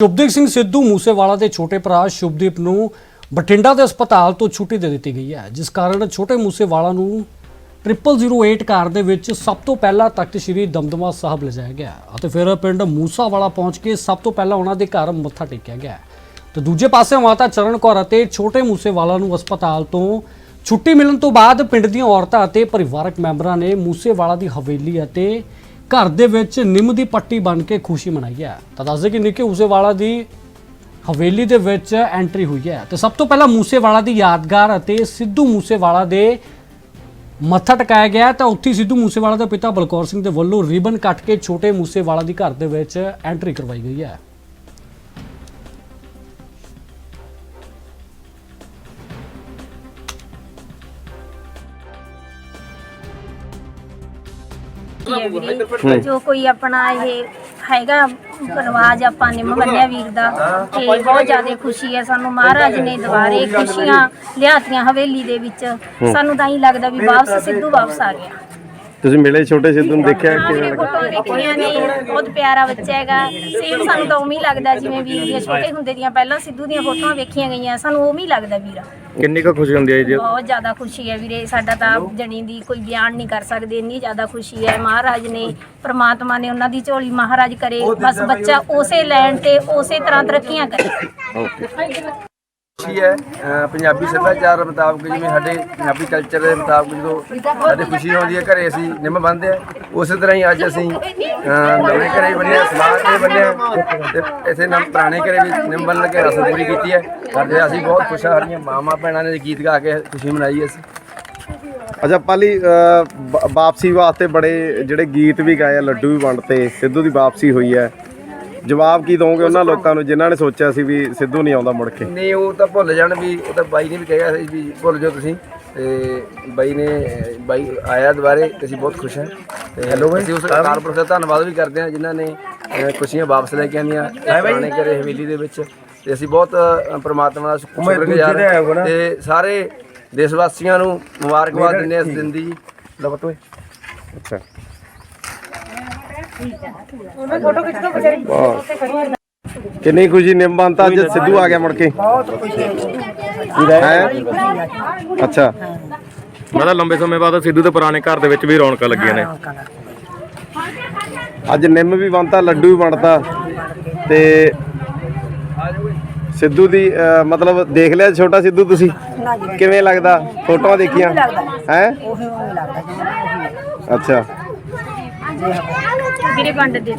ਸ਼ੁਭਦੀਪ ਸਿੰਘ ਸਿੱਧੂ ਮੂਸੇਵਾਲਾ ਦੇ ਛੋਟੇ ਭਰਾ ਸ਼ੁਭਦੀਪ ਨੂੰ ਬਠਿੰਡਾ ਦੇ ਹਸਪਤਾਲ ਤੋਂ ਛੁੱਟੀ ਦੇ ਦਿੱਤੀ ਗਈ ਹੈ, ਜਿਸ ਕਾਰਨ ਛੋਟੇ ਮੂਸੇਵਾਲਾ ਨੂੰ 0008 ਕਾਰ ਦੇ ਵਿੱਚ ਸਭ ਤੋਂ ਪਹਿਲਾਂ ਤਖਤ ਸ੍ਰੀ ਦਮਦਮਾ ਸਾਹਿਬ ਲਿਜਾਇਆ ਗਿਆ ਅਤੇ ਫਿਰ ਪਿੰਡ ਮੂਸਾਵਾਲਾ ਪਹੁੰਚ ਕੇ ਸਭ ਤੋਂ ਪਹਿਲਾਂ ਉਹਨਾਂ ਦੇ ਘਰ ਮੱਥਾ ਟੇਕਿਆ ਗਿਆ। ਤੇ ਦੂਜੇ ਪਾਸੇ ਮਾਤਾ ਚਰਨ ਕੌਰ ਅਤੇ ਛੋਟੇ ਮੂਸੇਵਾਲਾ ਨੂੰ ਹਸਪਤਾਲ ਤੋਂ ਛੁੱਟੀ ਮਿਲਣ ਤੋਂ ਬਾਅਦ ਪਿੰਡ ਦੀਆਂ ਔਰਤਾਂ ਅਤੇ ਪਰਿਵਾਰਕ ਮੈਂਬਰਾਂ ਨੇ ਮੂਸੇਵਾਲਾ ਦੀ ਹਵੇਲੀ ਅਤੇ ਘਰ ਦੇ ਵਿੱਚ ਨਿੰਮ ਦੀ ਪੱਟੀ ਬਣ ਕੇ ਖੁਸ਼ੀ ਮਨਾਈ ਹੈ। ਤਾਂ ਦੱਸਦੇ ਕਿ ਨਿੱਕੇ ਮੂਸੇਵਾਲਾ ਦੀ ਹਵੇਲੀ ਦੇ ਵਿੱਚ ਐਂਟਰੀ ਹੋਈ ਹੈ। ਤੇ ਸਭ ਤੋਂ ਪਹਿਲਾਂ ਮੂਸੇਵਾਲਾ ਦੀ ਯਾਦਗਾਰ ਅਤੇ ਸਿੱਧੂ ਮੂਸੇਵਾਲਾ ਦੇ ਮੱਥਾ ਟਿਕਾਇਆ ਗਿਆ ਤਾਂ ਉੱਥੇ ਸਿੱਧੂ ਮੂਸੇਵਾਲਾ ਦੇ ਪਿਤਾ ਬਲਕੌਰ ਸਿੰਘ ਦੇ ਵੱਲੋਂ ਰਿਬਨ ਕੱਟ ਕੇ ਛੋਟੇ ਮੂਸੇਵਾਲਾ ਦੀ ਘਰ ਦੇ ਵਿੱਚ ਐਂਟਰੀ ਕਰਵਾਈ ਗਈ ਹੈ। ਕੀ ਹੈ ਵੀਰੇ? ਜੋ ਕੋਈ ਆਪਣਾ ਇਹ ਹੈਗਾ ਰਿਵਾਜ ਆਪਾਂ ਨਿੰਮ ਬੰਨਿਆ ਵੀਰ ਦਾ ਤੇ ਬਹੁਤ ਜ਼ਿਆਦਾ ਖੁਸ਼ੀ ਹੈ ਸਾਨੂੰ। ਮਹਾਰਾਜ ਨੇ ਦੁਬਾਰੇ ਖੁਸ਼ੀਆਂ ਲਿਆਤੀਆਂ ਹਵੇਲੀ ਦੇ ਵਿੱਚ। ਸਾਨੂੰ ਤਾਂ ਹੀ ਲੱਗਦਾ ਵੀ ਵਾਪਸ ਸਿੱਧੂ ਵਾਪਸ ਆ ਗਿਆ। ਤੁਸੀਂ ਮਿਲੇ ਛੋਟੇ ਸਿੱਧੂ ਨੂੰ ਦੇਖਿਆ ਕਿਵੇਂ ਆਪਣੇ ਲੱਗਾ? ਫੋਟੋ ਦੇਖੀਆਂ ਨੇ ਬਹੁਤ ਪਿਆਰਾ ਬੱਚਾ ਹੈਗਾ। ਸੇਮ ਸਾਨੂੰ ਤਾਂ ਉਵੇਂ ਹੀ ਲੱਗਦਾ ਜਿਵੇਂ ਵੀਰ ਦੀਆਂ ਛੋਟੇ ਹੁੰਦੇ ਦੀਆਂ ਪਹਿਲਾਂ ਸਿੱਧੂ ਦੀਆਂ ਫੋਟੋਆਂ ਵੇਖੀਆਂ ਗਈਆਂ ਸਾਨੂੰ ਉਵੇਂ ਹੀ ਲੱਗਦਾ ਵੀਰ। ਕਿੰਨੀ ਕੁ ਖੁਸ਼ੀ ਹੁੰਦੀ ਹੈ ਜੀ? ਬਹੁਤ ਜ਼ਿਆਦਾ ਖੁਸ਼ੀ ਹੈ ਵੀਰੇ ਸਾਡਾ ਤਾਂ ਜਣੀ ਦੀ ਕੋਈ ਬਿਆਨ ਨਹੀਂ ਕਰ ਸਕਦੇ ਇੰਨੀ ਜ਼ਿਆਦਾ ਖੁਸ਼ੀ ਹੈ। ਮਹਾਰਾਜ ਨੇ ਪ੍ਰਮਾਤਮਾ ਨੇ ਉਹਨਾਂ ਦੀ ਝੋਲੀ ਮਹਾਰਾਜ ਕਰੇ ਬਸ ਬੱਚਾ ਉਸੇ ਲੈਣ ਤੇ ਉਸੇ ਤਰ੍ਹਾਂ ਤਰੱਕੀਆਂ ਕਰੇ। ਖੁਸ਼ੀ ਹੈ। ਅਹ ਪੰਜਾਬੀ ਸੱਭਿਆਚਾਰ ਮੁਤਾਬਕ ਜਿਵੇਂ ਸਾਡੇ ਪੰਜਾਬੀ ਕਲਚਰ ਦੇ ਮੁਤਾਬਕ ਜਦੋਂ ਸਾਡੇ ਖੁਸ਼ੀ ਆਉਂਦੀ ਹੈ ਘਰੇ ਅਸੀਂ ਨਿੰਮ ਬੰਨਦੇ ਆ ਉਸੇ ਤਰ੍ਹਾਂ ਹੀ ਅੱਜ ਅਸੀਂ ਅਹ ਨਵੇਂ ਘਰੇ ਬੰਨਿਆ ਸਮਾਜ ਦੇ ਬੰਨਿਆ ਤੇ ਇਥੇ ਨਮ ਪੁਰਾਣੇ ਘਰੇ ਵੀ ਨਿੰਮ ਬੰਨ੍ਹ ਕੇ ਰਸਮ ਪੂਰੀ ਕੀਤੀ ਹੈ। ਤੇ ਅਸੀਂ ਬਹੁਤ ਖੁਸ਼ ਹਾਂ ਸਾਡੀਆਂ ਮਾਵਾਂ ਭੈਣਾਂ ਨੇ ਗੀਤ ਗਾ ਕੇ ਖੁਸ਼ੀ ਮਨਾਈ ਅਸੀਂ। ਅੱਛਾ ਪਾਲੀ ਅਹ, ਵਾ- ਵਾਪਸੀ ਵਾਸਤੇ ਬੜੇ ਜਿਹੜੇ ਗੀਤ ਵੀ ਗਾਏ ਆ ਲੱਡੂ ਵੀ ਵੰਡਤੇ ਸਿੱਧੂ ਦੀ ਵਾਪਸੀ ਹੋਈ ਹੈ। ਜਵਾਬ ਕੀ ਦੋਗੇ ਉਹਨਾਂ ਲੋਕਾਂ ਨੂੰ ਜਿਨ੍ਹਾਂ ਨੇ ਸੋਚਿਆ ਸੀ ਵੀ ਸਿੱਧੂ ਨਹੀਂ ਆਉਂਦਾ ਮੁੜ ਕੇ? ਨਹੀਂ ਉਹ ਤਾਂ ਭੁੱਲ ਜਾਣ ਵੀ ਉਹ ਤਾਂ ਬਾਈ ਨੇ ਵੀ ਕਿਹਾ ਸੀ ਵੀ ਭੁੱਲ ਜਾਓ ਤੁਸੀਂ। ਤੇ ਬਾਈ ਨੇ ਬਾਈ ਆਇਆ ਦੁਬਾਰੇ ਤੇ ਅਸੀਂ ਬਹੁਤ ਖੁਸ਼ ਹਾਂ। ਤੇ ਹੈਲੋ ਬਾਈ। ਅਸੀਂ ਉਸ ਕਾਰਪੋਰੇਸ਼ਨ ਦਾ ਧੰਨਵਾਦ ਵੀ ਕਰਦੇ ਹਾਂ ਜਿਨ੍ਹਾਂ ਨੇ ਖੁਸ਼ੀਆਂ ਵਾਪਸ ਲੈ ਕੇ ਆਂਦੀਆਂ ਪੁਰਾਣੇ ਘਰੇ ਹਵੇਲੀ ਦੇ ਵਿੱਚ। ਤੇ ਅਸੀਂ ਬਹੁਤ ਪ੍ਰਮਾਤਮਾ ਦਾ ਸ਼ੁਕਰਗੁਜ਼ਾਰ ਹਾਂ। ਤੇ ਸਾਰੇ ਦੇਸ਼ ਵਾਸੀਆਂ ਨੂੰ ਮੁਬਾਰਕਬਾਦ ਦਿੰਦੇ ਹਾਂ ਇਸ ਦਿਨ ਦੀ ਕਿੰਨੀ ਖੁਸ਼ੀ ਨਿੰਬਾਂ ਤਾਂ ਅੱਜ ਸਿੱਧੂ ਆ ਗਿਆ ਮੁੜ ਕੇ। ਬਹੁਤ ਖੁਸ਼ੀ ਹੈ। ਅੱਛਾ। ਮਤਲਬ ਲੰਬੇ ਸਮੇਂ ਬਾਅਦ ਸਿੱਧੂ ਦੇ ਪੁਰਾਣੇ ਘਰ ਦੇ ਵਿੱਚ ਵੀ ਰੌਣਕਾਂ ਲੱਗੀਆਂ ਨੇ। ਅੱਜ ਨਿੰਮ ਵੀ ਬਣਤਾ ਲੱਡੂ ਵੀ ਬਣਤਾ। ਤੇ ਸਿੱਧੂ ਦੀ ਮਤਲਬ ਦੇਖ ਲਿਆ ਛੋਟਾ ਸਿੱਧੂ ਤੁਸੀਂ? ਕਿਵੇਂ ਲੱਗਦਾ? ਫੋਟੋਆਂ ਦੇਖੀਆਂ? ਹੈ? ਅੱਛਾ। ਵੀਰੇ ਵੰਡ ਦੇ